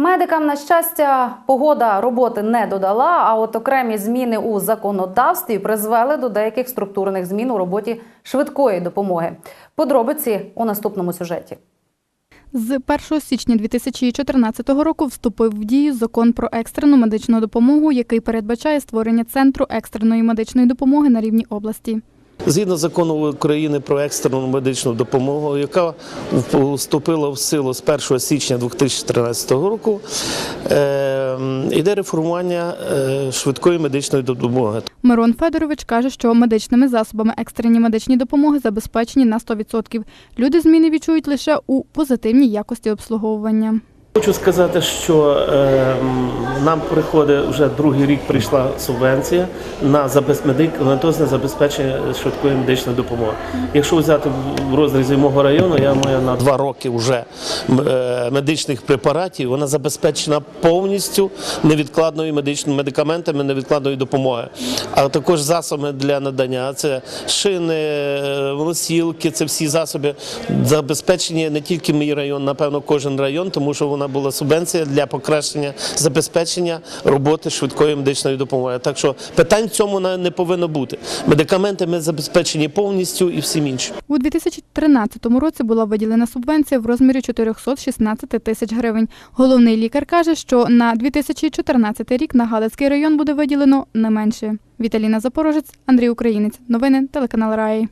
Медикам, на щастя, погода роботи не додала, а от окремі зміни у законодавстві призвели до деяких структурних змін у роботі швидкої допомоги. Подробиці у наступному сюжеті. З 1 січня 2014 року вступив в дію закон про екстрену медичну допомогу, який передбачає створення центру екстреної медичної допомоги на рівні області. Згідно закону України про екстрену медичну допомогу, яка вступила в силу з 1 січня 2013 року, е, йде реформування е, швидкої медичної допомоги. Мирон Федорович каже, що медичними засобами екстрені медичні допомоги забезпечені на 100%. Люди зміни відчують лише у позитивній якості обслуговування. Хочу сказати, що е, нам приходить вже другий рік прийшла субвенція на медикаментозне забезпечення швидкої медичної допомоги. Якщо взяти в розрізі мого району, я маю на два роки вже е, медичних препаратів. Вона забезпечена повністю невідкладною медичними медикаментами, невідкладної допомоги. А також засоби для надання це шини, е, носілки, це всі засоби забезпечені не тільки мій район, напевно, кожен район, тому що вона була субвенція для покращення забезпечення роботи швидкої медичної допомоги. Так що питань в цьому не повинно бути. Медикаменти ми забезпечені повністю і всім іншим. У 2013 році була виділена субвенція в розмірі 416 тисяч гривень. Головний лікар каже, що на 2014 рік на Галицький район буде виділено не менше. Віталіна Запорожець, Андрій Українець. Новини телеканал Раї.